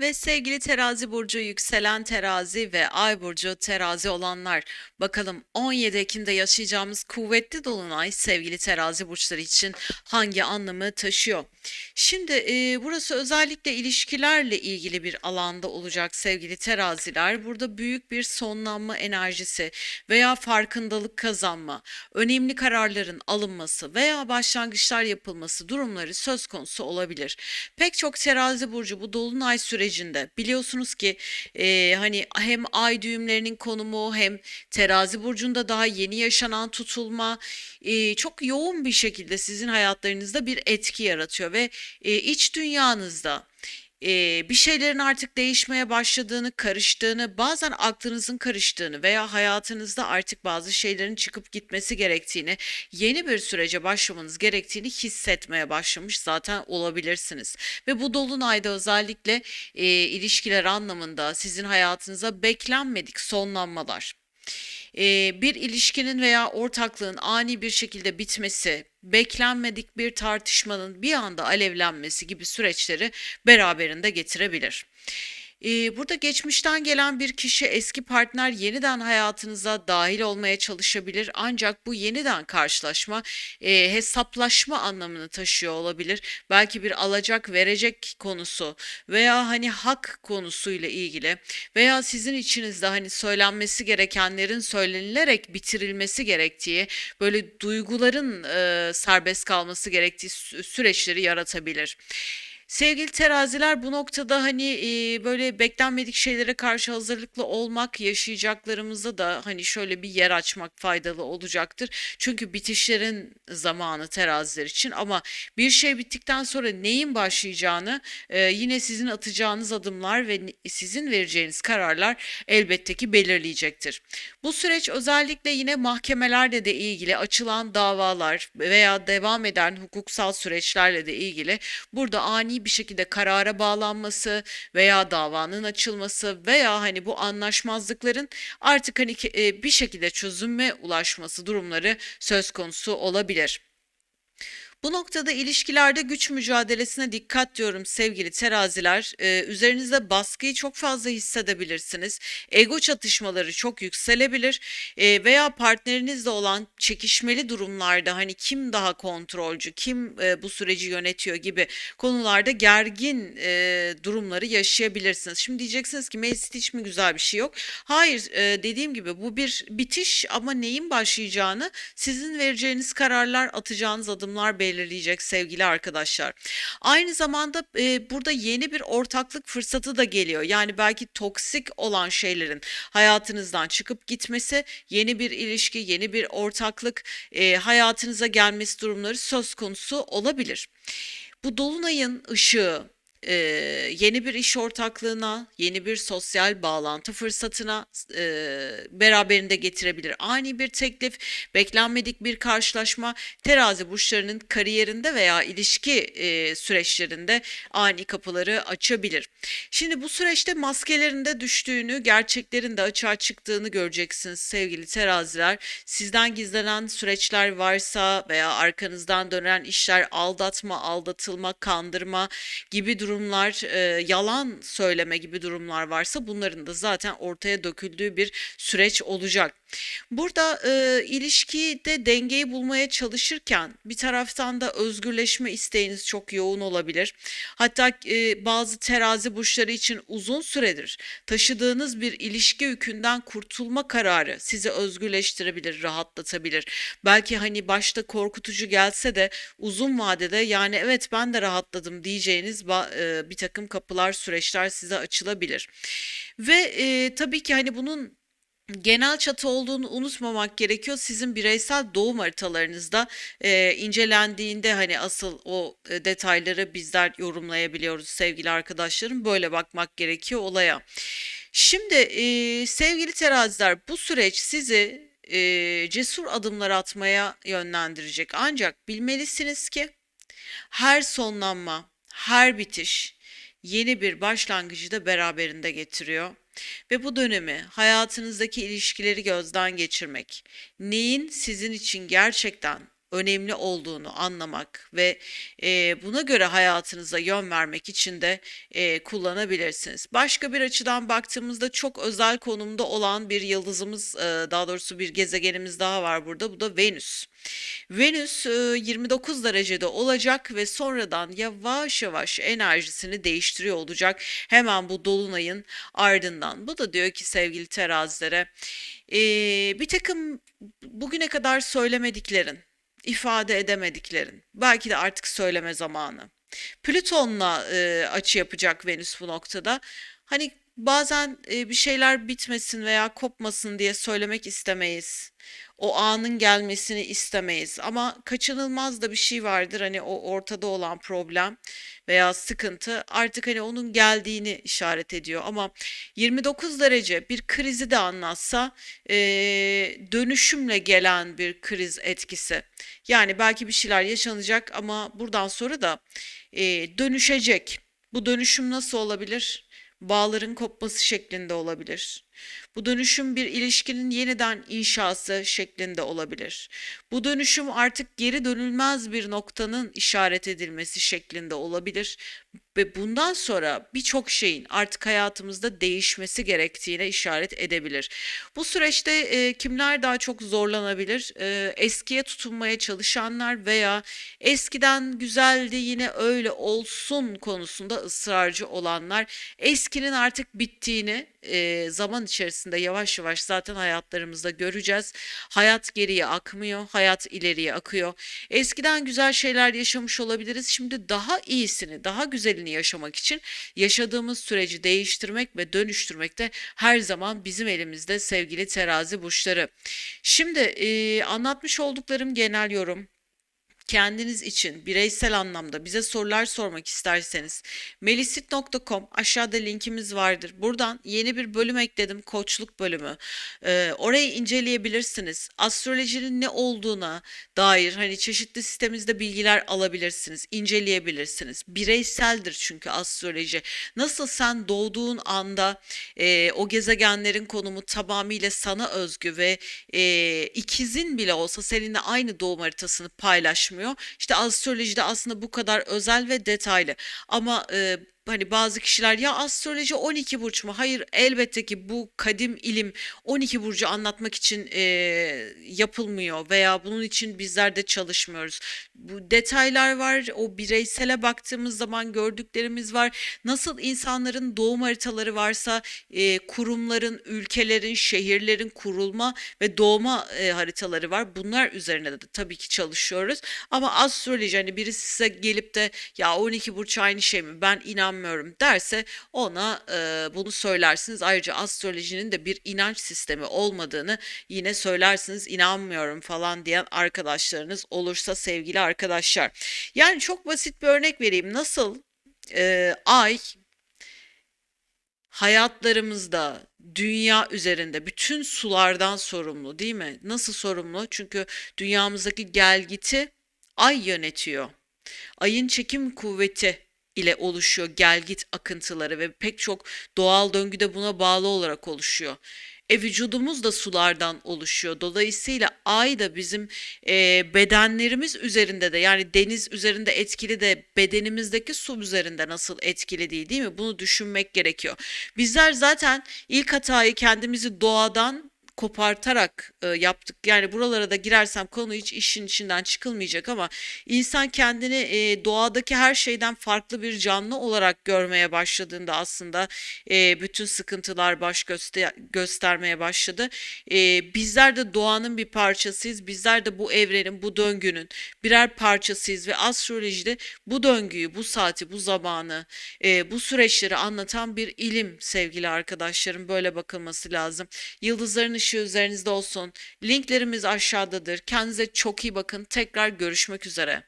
Ve sevgili terazi burcu, yükselen terazi ve ay burcu terazi olanlar. Bakalım 17 Ekim'de yaşayacağımız kuvvetli dolunay sevgili terazi burçları için hangi anlamı taşıyor? Şimdi e, burası özellikle ilişkilerle ilgili bir alanda olacak sevgili teraziler. Burada büyük bir sonlanma enerjisi veya farkındalık kazanma, önemli kararların alınması veya başlangıçlar yapılması durumları söz konusu olabilir. Pek çok terazi burcu bu dolunay sürecinde. Biliyorsunuz ki e, hani hem ay düğümlerinin konumu hem terazi burcunda daha yeni yaşanan tutulma e, çok yoğun bir şekilde sizin hayatlarınızda bir etki yaratıyor ve e, iç dünyanızda e, bir şeylerin artık değişmeye başladığını, karıştığını, bazen aklınızın karıştığını veya hayatınızda artık bazı şeylerin çıkıp gitmesi gerektiğini, yeni bir sürece başlamanız gerektiğini hissetmeye başlamış zaten olabilirsiniz. Ve bu dolunayda özellikle e, ilişkiler anlamında sizin hayatınıza beklenmedik sonlanmalar bir ilişkinin veya ortaklığın ani bir şekilde bitmesi, beklenmedik bir tartışmanın bir anda alevlenmesi gibi süreçleri beraberinde getirebilir. Ee, burada geçmişten gelen bir kişi eski partner yeniden hayatınıza dahil olmaya çalışabilir ancak bu yeniden karşılaşma e, hesaplaşma anlamını taşıyor olabilir. Belki bir alacak verecek konusu veya hani hak konusuyla ilgili veya sizin içinizde hani söylenmesi gerekenlerin söylenilerek bitirilmesi gerektiği böyle duyguların e, serbest kalması gerektiği süreçleri yaratabilir. Sevgili teraziler bu noktada hani e, böyle beklenmedik şeylere karşı hazırlıklı olmak yaşayacaklarımızda da hani şöyle bir yer açmak faydalı olacaktır. Çünkü bitişlerin zamanı teraziler için ama bir şey bittikten sonra neyin başlayacağını e, yine sizin atacağınız adımlar ve sizin vereceğiniz kararlar elbette ki belirleyecektir. Bu süreç özellikle yine mahkemelerle de ilgili açılan davalar veya devam eden hukuksal süreçlerle de ilgili burada ani bir şekilde karara bağlanması veya davanın açılması veya hani bu anlaşmazlıkların artık hani e, bir şekilde çözüme ulaşması durumları söz konusu olabilir. Bu noktada ilişkilerde güç mücadelesine dikkat diyorum sevgili teraziler. Ee, üzerinizde baskıyı çok fazla hissedebilirsiniz. Ego çatışmaları çok yükselebilir ee, veya partnerinizle olan çekişmeli durumlarda hani kim daha kontrolcü, kim e, bu süreci yönetiyor gibi konularda gergin e, durumları yaşayabilirsiniz. Şimdi diyeceksiniz ki Melis hiç mi güzel bir şey yok? Hayır e, dediğim gibi bu bir bitiş ama neyin başlayacağını sizin vereceğiniz kararlar, atacağınız adımlar belirleyecek belirleyecek sevgili arkadaşlar. Aynı zamanda e, burada yeni bir ortaklık fırsatı da geliyor. Yani belki toksik olan şeylerin hayatınızdan çıkıp gitmesi, yeni bir ilişki, yeni bir ortaklık e, hayatınıza gelmesi durumları söz konusu olabilir. Bu dolunayın ışığı, e, yeni bir iş ortaklığına, yeni bir sosyal bağlantı fırsatına e, beraberinde getirebilir. Ani bir teklif, beklenmedik bir karşılaşma terazi burçlarının kariyerinde veya ilişki e, süreçlerinde ani kapıları açabilir. Şimdi bu süreçte maskelerin de düştüğünü, gerçeklerin de açığa çıktığını göreceksiniz sevgili teraziler. Sizden gizlenen süreçler varsa veya arkanızdan dönen işler aldatma, aldatılma, kandırma gibi durumlar durumlar, e, yalan söyleme gibi durumlar varsa bunların da zaten ortaya döküldüğü bir süreç olacak. Burada e, ilişkide dengeyi bulmaya çalışırken bir taraftan da özgürleşme isteğiniz çok yoğun olabilir. Hatta e, bazı terazi burçları için uzun süredir taşıdığınız bir ilişki yükünden kurtulma kararı sizi özgürleştirebilir, rahatlatabilir. Belki hani başta korkutucu gelse de uzun vadede yani evet ben de rahatladım diyeceğiniz e, bir takım kapılar, süreçler size açılabilir. Ve e, tabii ki hani bunun genel çatı olduğunu unutmamak gerekiyor. Sizin bireysel doğum haritalarınızda e, incelendiğinde hani asıl o e, detayları bizler yorumlayabiliyoruz sevgili arkadaşlarım. Böyle bakmak gerekiyor olaya. Şimdi e, sevgili teraziler bu süreç sizi e, cesur adımlar atmaya yönlendirecek. Ancak bilmelisiniz ki her sonlanma, her bitiş yeni bir başlangıcı da beraberinde getiriyor. Ve bu dönemi hayatınızdaki ilişkileri gözden geçirmek, neyin sizin için gerçekten önemli olduğunu anlamak ve e, buna göre hayatınıza yön vermek için de e, kullanabilirsiniz. Başka bir açıdan baktığımızda çok özel konumda olan bir yıldızımız, e, daha doğrusu bir gezegenimiz daha var burada. Bu da Venüs. Venüs e, 29 derecede olacak ve sonradan yavaş yavaş enerjisini değiştiriyor olacak. Hemen bu dolunayın ardından. Bu da diyor ki sevgili terazilere, e, bir takım bugüne kadar söylemediklerin, ifade edemediklerin, belki de artık söyleme zamanı. Plüton'la e, açı yapacak Venüs bu noktada. Hani bazen e, bir şeyler bitmesin veya kopmasın diye söylemek istemeyiz. O anın gelmesini istemeyiz. Ama kaçınılmaz da bir şey vardır. Hani o ortada olan problem veya sıkıntı artık hani onun geldiğini işaret ediyor. Ama 29 derece bir krizi de anlatsa e, dönüşümle gelen bir kriz etkisi. Yani belki bir şeyler yaşanacak ama buradan sonra da e, dönüşecek. Bu dönüşüm nasıl olabilir? Bağların kopması şeklinde olabilir. Bu dönüşüm bir ilişkinin yeniden inşası şeklinde olabilir. Bu dönüşüm artık geri dönülmez bir noktanın işaret edilmesi şeklinde olabilir ve bundan sonra birçok şeyin artık hayatımızda değişmesi gerektiğine işaret edebilir. Bu süreçte e, kimler daha çok zorlanabilir? E, eskiye tutunmaya çalışanlar veya eskiden güzeldi yine öyle olsun konusunda ısrarcı olanlar, eskinin artık bittiğini e, zaman içerisinde yavaş yavaş zaten hayatlarımızda göreceğiz. Hayat geriye akmıyor, hayat ileriye akıyor. Eskiden güzel şeyler yaşamış olabiliriz. Şimdi daha iyisini, daha güzelini yaşamak için yaşadığımız süreci değiştirmek ve dönüştürmek de her zaman bizim elimizde sevgili terazi burçları. Şimdi e, anlatmış olduklarım genel yorum kendiniz için bireysel anlamda bize sorular sormak isterseniz melisit.com aşağıda linkimiz vardır. Buradan yeni bir bölüm ekledim. Koçluk bölümü. Ee, orayı inceleyebilirsiniz. Astrolojinin ne olduğuna dair hani çeşitli sitemizde bilgiler alabilirsiniz. inceleyebilirsiniz. Bireyseldir çünkü astroloji. Nasıl sen doğduğun anda e, o gezegenlerin konumu tamamıyla sana özgü ve e, ikizin bile olsa seninle aynı doğum haritasını paylaşmıyor çalışmıyor. İşte astrolojide aslında bu kadar özel ve detaylı. Ama e, hani bazı kişiler ya astroloji 12 burç mu? Hayır elbette ki bu kadim ilim 12 burcu anlatmak için e, yapılmıyor veya bunun için bizler de çalışmıyoruz. Bu detaylar var. O bireysele baktığımız zaman gördüklerimiz var. Nasıl insanların doğum haritaları varsa e, kurumların, ülkelerin, şehirlerin kurulma ve doğma e, haritaları var. Bunlar üzerine de tabii ki çalışıyoruz. Ama astroloji hani birisi size gelip de ya 12 burç aynı şey mi? Ben inan inanmıyorum derse ona e, bunu söylersiniz. Ayrıca astrolojinin de bir inanç sistemi olmadığını yine söylersiniz. İnanmıyorum falan diyen arkadaşlarınız olursa sevgili arkadaşlar. Yani çok basit bir örnek vereyim. Nasıl e, ay hayatlarımızda, dünya üzerinde bütün sulardan sorumlu değil mi? Nasıl sorumlu? Çünkü dünyamızdaki gelgiti ay yönetiyor. Ayın çekim kuvveti ile oluşuyor gelgit akıntıları ve pek çok doğal döngü de buna bağlı olarak oluşuyor. E vücudumuz da sulardan oluşuyor. Dolayısıyla ay da bizim e, bedenlerimiz üzerinde de yani deniz üzerinde etkili de bedenimizdeki su üzerinde nasıl etkili değil değil mi? Bunu düşünmek gerekiyor. Bizler zaten ilk hatayı kendimizi doğadan kopartarak e, yaptık. Yani buralara da girersem konu hiç işin içinden çıkılmayacak ama insan kendini e, doğadaki her şeyden farklı bir canlı olarak görmeye başladığında aslında e, bütün sıkıntılar baş göster göstermeye başladı. E, bizler de doğanın bir parçasıyız. Bizler de bu evrenin, bu döngünün birer parçasıyız ve astrolojide bu döngüyü, bu saati, bu zamanı, e, bu süreçleri anlatan bir ilim sevgili arkadaşlarım. Böyle bakılması lazım. Yıldızların ışığı üzerinizde olsun. Linklerimiz aşağıdadır. Kendinize çok iyi bakın. Tekrar görüşmek üzere.